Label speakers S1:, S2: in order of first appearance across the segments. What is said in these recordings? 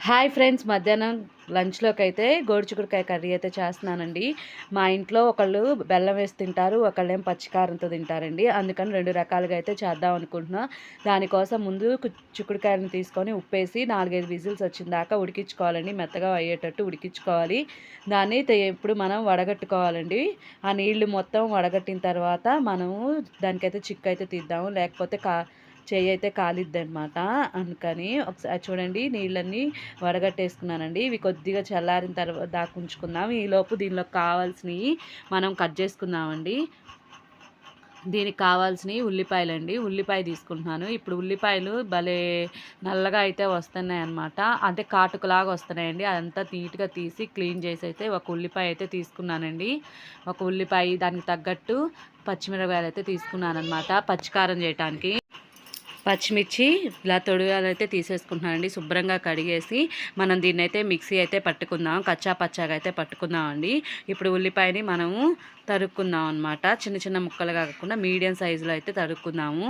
S1: Hi friends మధ్యాహ్నం లంచ్లోకి అయితే గోరుచిక్కుడుకాయ curry అయితే చేస్తున్నానండి. మా ఇంట్లో ఒకళ్ళు బెల్లం వేసి తింటారు ఒకళ్ళేం పచ్చికారంతో తింటారండి. అందుకని రెండు రకాలుగా అయితే చేద్దాం అనుకుంటున్నా. దానికోసం ముందు చిక్కుడుకాయలను తీసుకొని ఉప్పేసి నాలుగైదు విజిల్స్ వచ్చిన దాకా ఉడికించుకోవాలండి. మెత్తగా అయ్యేటట్టు ఉడికించుకోవాలి. దాన్ని ఇప్పుడు మనం వడగట్టుకోవాలండి. ఆ నీళ్ళు మొత్తం వడగట్టిన తర్వాత మనము దానికైతే చిక్కు అయితే తీద్దాము. లేకపోతే కా చెయ్యి అయితే కాలిద్దనమాట అందుకని ఒకసారి చూడండి నీళ్ళన్నీ వడగట్టేసుకున్నానండి. ఇవి కొద్దిగా చల్లారిన తర్వాత దాకా ఉంచుకుందాం. ఈలోపు దీనిలో కావాల్సినవి మనం కట్ చేసుకుందామండి. దీనికి కావాల్సినవి ఉల్లిపాయలండి. ఉల్లిపాయ తీసుకుంటున్నాను. ఇప్పుడు ఉల్లిపాయలు భలే నల్లగా అయితే వస్తున్నాయి అనమాట అంటే కాటుకులాగా వస్తున్నాయండి. అదంతా నీట్గా తీసి క్లీన్ చేసి అయితే ఒక ఉల్లిపాయ అయితే తీసుకున్నానండి. ఒక ఉల్లిపాయ దానికి తగ్గట్టు పచ్చిమిరపకాయలు అయితే తీసుకున్నాను అనమాట పచ్చికారం చేయటానికి. పచ్చిమిర్చి ఇలా తొడిగాలు అయితే తీసేసుకుంటున్నానండి. శుభ్రంగా కడిగేసి మనం దీన్ని అయితే మిక్సీ అయితే పట్టుకుందాం. కచ్చా పచ్చాగా అయితే పట్టుకుందామండి. ఇప్పుడు ఉల్లిపాయని మనము తరుక్కుందాం అనమాట చిన్న చిన్న ముక్కలు కాకుండా మీడియం సైజులో అయితే తరుక్కుందాము.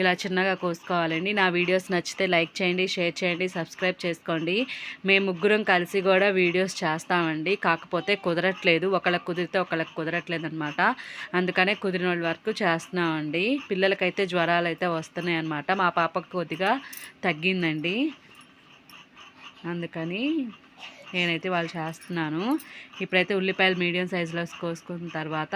S1: ఇలా చిన్నగా కోసుకోవాలండి. నా వీడియోస్ నచ్చితే లైక్ చేయండి షేర్ చేయండి సబ్స్క్రైబ్ చేసుకోండి. మేము ముగ్గురం కలిసి కూడా వీడియోస్ చేస్తామండి. కాకపోతే కుదరట్లేదు. ఒకళ్ళకి కుదిరితే ఒకళ్ళకి కుదరట్లేదు అనమాట అందుకనే కుదిరిన వాళ్ళ వరకు చేస్తున్నామండి. పిల్లలకైతే జ్వరాలు అయితే వస్తున్నాయి అనమాట మా పాపకు కొద్దిగా తగ్గిందండి. అందుకని నేనైతే వాళ్ళు చేస్తున్నాను. ఇప్పుడైతే ఉల్లిపాయలు మీడియం సైజులో కోసుకున్న తర్వాత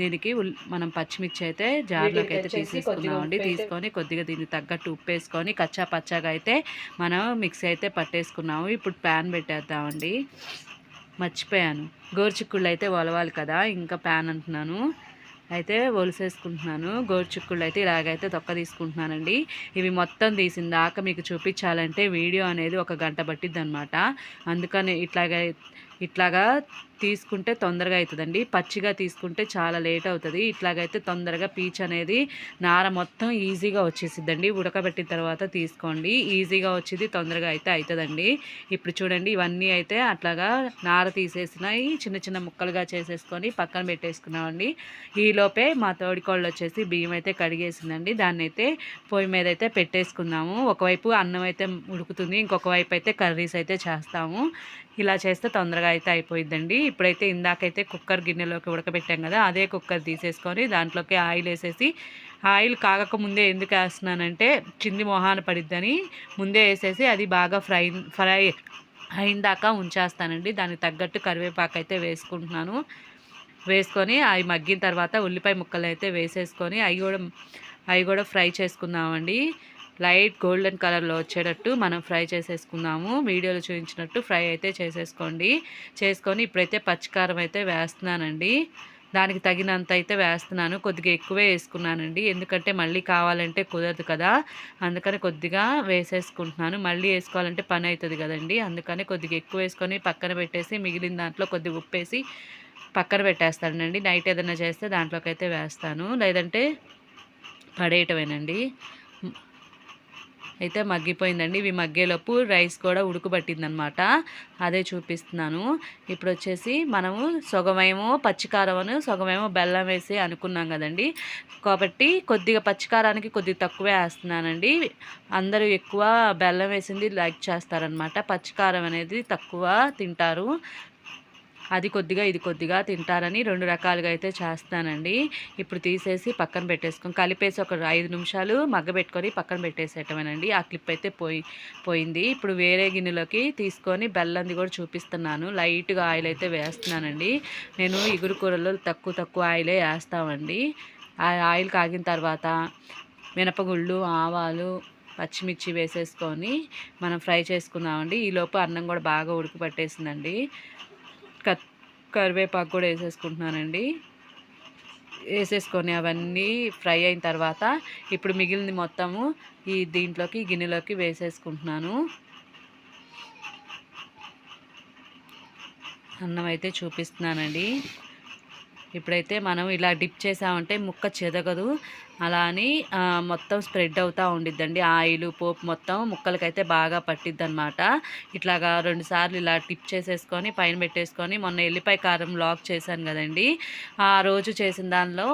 S1: దీనికి మనం పచ్చిమిర్చి అయితే జార్లోకి అయితే తీసేసుకున్నామండి తీసుకొని కొద్దిగా దీనికి తగ్గట్టు ఉప్పు వేసుకొని కచ్చా పచ్చాగా అయితే మనం మిక్సీ అయితే పట్టేసుకున్నాము. ఇప్పుడు ప్యాన్ పెట్టేద్దామండి. మర్చిపోయాను. గోరుచిక్కుళ్ళు అయితే ఒలవాలి కదా ఇంకా ప్యాన్ అంటున్నాను. అయితే ఒలిసేసుకుంటున్నాను. గోరుచిక్కుళ్ళు అయితే ఇలాగైతే తొక్క తీసుకుంటున్నానండి. ఇవి మొత్తం తీసిన దాకా మీకు చూపించాలంటే వీడియో అనేది ఒక గంట పట్టిద్ది అనమాట అందుకని ఇట్లాగ ఇట్లాగా తీసుకుంటే తొందరగా అవుతుందండి పచ్చిగా తీసుకుంటే చాలా లేట్ అవుతుంది. ఇట్లాగైతే తొందరగా పీచ్ అనేది నార మొత్తం ఈజీగా వచ్చేసిద్దండి. ఉడకబెట్టిన తర్వాత తీసుకోండి. ఈజీగా వచ్చేది తొందరగా అయితే అవుతుందండి ఇప్పుడు చూడండి ఇవన్నీ అయితే అట్లాగా నార తీసేసినాయి చిన్న చిన్న ముక్కలుగా చేసేసుకొని పక్కన పెట్టేసుకున్నామండి. ఈలోపే మా తోడికోళ్ళు వచ్చేసి బియ్యం అయితే కడిగేసిందండి. దాన్ని అయితే పొయ్యి మీద అయితే పెట్టేసుకున్నాము ఒకవైపు అన్నం అయితే ఉడుకుతుంది. ఇంకొక వైపు అయితే కర్రీస్ అయితే చేస్తాము. ఇలా చేస్తే తొందరగా అయితే అయిపోయిద్దండి. ఇప్పుడైతే ఇందాకైతే కుక్కర్ గిన్నెలోకి ఉడకబెట్టాం కదా అదే కుక్కర్ తీసేసుకొని దాంట్లోకి ఆయిల్ వేసేసి ఆయిల్ కాగకముందే ఎందుకు వేస్తున్నానంటే చింది మొహాన పడిద్దని ముందే వేసేసి అది బాగా ఫ్రై ఫ్రై అయిన దాకా ఉంచేస్తానండి. దానికి తగ్గట్టు కరివేపాకు అయితే వేసుకుంటున్నాను. వేసుకొని అవి మగ్గిన తర్వాత ఉల్లిపాయ ముక్కలు అయితే వేసేసుకొని అవి కూడా అవి కూడా ఫ్రై చేసుకుందామండి. లైట్ గోల్డెన్ కలర్లో వచ్చేటట్టు మనం ఫ్రై చేసేసుకుందాము. వీడియోలో చూపించినట్టు ఫ్రై అయితే చేసేసుకోండి. చేసుకొని ఇప్పుడైతే పచ్చికారం అయితే వేస్తున్నానండి. దానికి తగినంత అయితే వేస్తున్నాను. కొద్దిగా ఎక్కువే వేసుకున్నానండి. ఎందుకంటే మళ్ళీ కావాలంటే కుదరదు కదా. అందుకని కొద్దిగా వేసేసుకుంటున్నాను. మళ్ళీ వేసుకోవాలంటే పని అవుతుంది కదండి. అందుకని కొద్దిగా ఎక్కువ వేసుకొని పక్కన పెట్టేసి మిగిలిన దాంట్లో కొద్దిగా ఉప్పేసి పక్కన పెట్టేస్తానండి. నైట్ ఏదైనా చేస్తే దాంట్లోకి అయితే వేస్తాను. లేదంటే పడేయటమేనండి. అయితే మగ్గిపోయిందండి. ఇవి మగ్గేలోపు రైస్ కూడా ఉడుకుబట్టిందనమాట అదే చూపిస్తున్నాను. ఇప్పుడు వచ్చేసి మనము సొగమేమో పచ్చికారమను సొగమేమో బెల్లం వేసి అనుకున్నాం కదండి. కాబట్టి కొద్దిగా పచ్చికారానికి కొద్దిగా తక్కువే వేస్తున్నానండి. అందరూ ఎక్కువ బెల్లం వేసింది లైక్ చేస్తారనమాట పచ్చికారం అనేది తక్కువ తింటారు. అది కొద్దిగా ఇది కొద్దిగా తింటారని రెండు రకాలుగా అయితే చేస్తానండి. ఇప్పుడు తీసేసి పక్కన పెట్టేసుకొని కలిపేసి ఒక ఐదు నిమిషాలు మగ్గబెట్టుకొని పక్కన పెట్టేసేయటమేనండి. ఆ క్లిప్ అయితే పోయి పోయింది. ఇప్పుడు వేరే గిన్నెలోకి తీసుకొని బెల్లంది కూడా చూపిస్తున్నాను. లైట్గా ఆయిల్ అయితే వేస్తున్నానండి. నేను ఇగురు కూరలో తక్కువ తక్కువ ఆయిలే వేస్తామండి. ఆ ఆయిల్ కాగిన తర్వాత మినపగుళ్ళు ఆవాలు పచ్చిమిర్చి వేసేసుకొని మనం ఫ్రై చేసుకుందామండి. ఈలోపు అన్నం కూడా బాగా ఉడికి పట్టేసిందండి కరివేపాకు కూడా వేసేసుకుంటున్నానండి. వేసేసుకొని అవన్నీ ఫ్రై అయిన తర్వాత ఇప్పుడు మిగిలింది మొత్తము ఈ దీంట్లోకి గిన్నెలోకి వేసేసుకుంటున్నాను. అన్నం అయితే చూపిస్తున్నానండి. ఇప్పుడైతే మనం ఇలా డిప్ చేసామంటే ముక్క చెదగదు. అలా అని మొత్తం స్ప్రెడ్ అవుతూ ఉండిద్దండి. ఆయిల్ పోపు మొత్తం ముక్కలకైతే బాగా పట్టిద్ది అనమాట ఇట్లాగా రెండుసార్లు ఇలా టిప్ చేసేసుకొని పైన పెట్టేసుకొని మొన్న ఎల్లిపాయ కారం లాక్ చేశాను కదండి. ఆ రోజు చేసిన దానిలో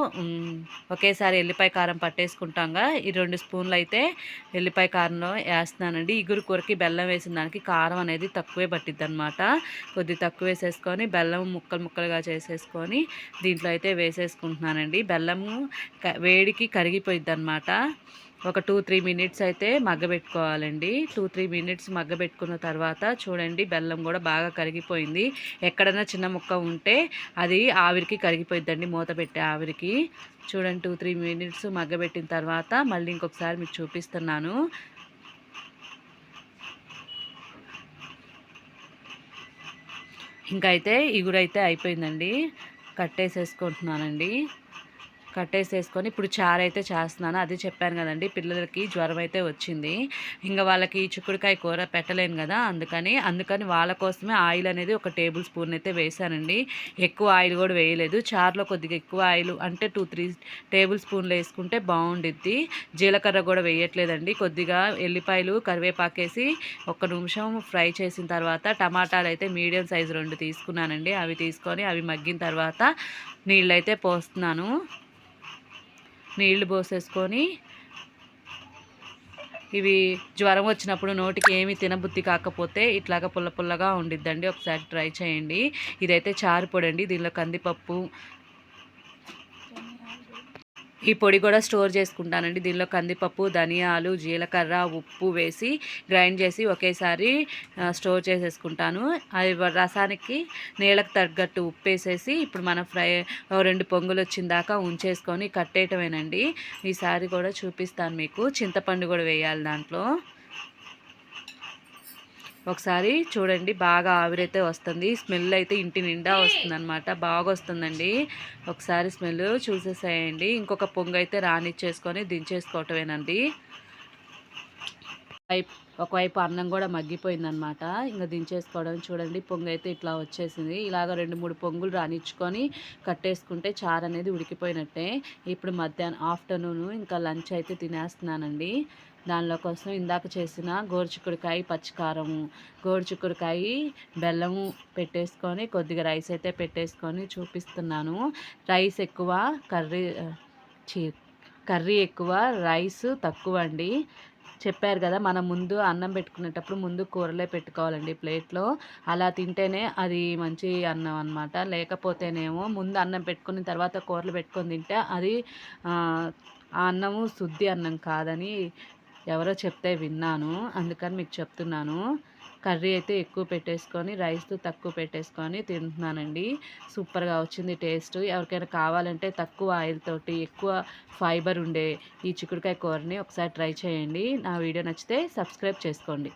S1: ఒకేసారి ఎల్లిపాయ కారం పట్టేసుకుంటాంగా. ఈ రెండు స్పూన్లు అయితే ఎల్లిపాయ కారంలో వేస్తున్నానండి. ఇగురు కూరకి బెల్లం వేసిన దానికి కారం అనేది తక్కువే పట్టిద్ది అనమాట కొద్ది తక్కువ వేసేసుకొని బెల్లం ముక్కలు ముక్కలుగా చేసేసుకొని దీంట్లో అయితే వేసేసుకుంటున్నానండి. బెల్లము వేడికి కరిగిపోయిద్ది అనమాట ఒక టూ త్రీ మినిట్స్ అయితే మగ్గబెట్టుకోవాలండి. టూ త్రీ మినిట్స్ మగ్గబెట్టుకున్న తర్వాత చూడండి బెల్లం కూడా బాగా కరిగిపోయింది. ఎక్కడైనా చిన్న ముక్క ఉంటే అది ఆవిరికి కరిగిపోయిద్దండి మూత పెట్టే ఆవిరికి. చూడండి టూ త్రీ మినిట్స్ మగ్గబెట్టిన తర్వాత మళ్ళీ ఇంకొకసారి మీకు చూపిస్తున్నాను. ఇంకైతే అయితే ఇగురైతే అయిపోయిందండి. కట్టేసేసుకుంటున్నానండి. కట్టేసేసుకొని ఇప్పుడు చారు అయితే చేస్తున్నాను. అది చెప్పాను కదండి పిల్లలకి జ్వరం అయితే వచ్చింది. ఇంకా వాళ్ళకి చిక్కుడుకాయ కూర పెట్టలేను కదా అందుకని అందుకని వాళ్ళ కోసమే ఆయిల్ అనేది ఒక టేబుల్ స్పూన్ అయితే వేసానండి ఎక్కువ ఆయిల్ కూడా వేయలేదు. చారులో కొద్దిగా ఎక్కువ ఆయిల్ అంటే టూ త్రీ టేబుల్ స్పూన్లు వేసుకుంటే బాగుండిద్ది. జీలకర్ర కూడా వేయట్లేదండి. కొద్దిగా ఎల్లిపాయలు కరివేపాకేసి ఒక నిమిషం ఫ్రై చేసిన తర్వాత టమాటాలు అయితే మీడియం సైజు రెండు తీసుకున్నానండి. అవి తీసుకొని అవి మగ్గిన తర్వాత నీళ్ళైతే పోస్తున్నాను. నీళ్ళు పోసేసుకొని ఇవి జ్వరం వచ్చినప్పుడు నోటికి ఏమి తినబుద్ధి కాకపోతే ఇట్లాగా పుల్ల పుల్లగా ఉండిద్దండి. ఒకసారి ట్రై చేయండి. ఇదైతే చారు పొడి అండి దీనిలో కందిపప్పు ఈ పొడి కూడా స్టోర్ చేసుకుంటానండి. దీనిలో కందిపప్పు ధనియాలు జీలకర్ర ఉప్పు వేసి గ్రైండ్ చేసి ఒకేసారి స్టోర్ చేసేసుకుంటాను. అది రసానికి నీళ్ళకి తగ్గట్టు ఉప్పు వేసేసి ఇప్పుడు మనం ఫ్రై రెండు పొంగులు వచ్చిన దాకా ఉంచేసుకొని కట్టేయటమేనండి. ఈసారి కూడా చూపిస్తాను మీకు. చింతపండు కూడా వేయాలి దాంట్లో. ఒకసారి చూడండి బాగా ఆవిరైతే వస్తుంది. స్మెల్ అయితే ఇంటి నిండా వస్తుంది అనమాట బాగా వస్తుందండి ఒకసారి స్మెల్ చూసేసేయండి. ఇంకొక పొంగు అయితే రానిచ్చేసుకొని దించేసుకోవటమేనండి. వైపు ఒకవైపు అన్నం కూడా మగ్గిపోయిందనమాట ఇంకా దించేసుకోవడం చూడండి పొంగు అయితే ఇట్లా వచ్చేసింది. ఇలాగ రెండు మూడు పొంగులు రానిచ్చుకొని కట్టేసుకుంటే చారు అనేది ఉడికిపోయినట్టే. ఇప్పుడు మధ్యాహ్నం ఆఫ్టర్నూన్ ఇంకా లంచ్ అయితే తినేస్తున్నానండి. దానిలో కోసం ఇందాక చేసిన గోరుచిక్కుడుకాయ పచ్చికారము గోరుచిక్కుడుకాయ బెల్లము పెట్టేసుకొని కొద్దిగా రైస్ అయితే పెట్టేసుకొని చూపిస్తున్నాను. రైస్ ఎక్కువ కర్రీ చీ కర్రీ ఎక్కువ రైస్ తక్కువ అండి. చెప్పారు కదా మనం ముందు అన్నం పెట్టుకునేటప్పుడు ముందు కూరలే పెట్టుకోవాలండి ప్లేట్లో. అలా తింటేనే అది మంచి అన్నం అనమాట లేకపోతేనేమో ముందు అన్నం పెట్టుకున్న తర్వాత కూరలు పెట్టుకొని తింటే అది ఆ ఆ అన్నము శుద్ధి అన్నం కాదని ఎవరో చెప్తే విన్నాను. అందుకని మీకు చెప్తున్నాను. కర్రీ అయితే ఎక్కువ పెట్టేసుకొని రైస్తో తక్కువ పెట్టేసుకొని తింటున్నానండి. సూపర్గా వచ్చింది టేస్ట్. ఎవరికైనా కావాలంటే తక్కువ ఆయిల్ తోటి ఎక్కువ ఫైబర్ ఉండే ఈ చిక్కుడుకాయ కూరని ఒకసారి ట్రై చేయండి. నా వీడియో నచ్చితే సబ్స్క్రైబ్ చేసుకోండి.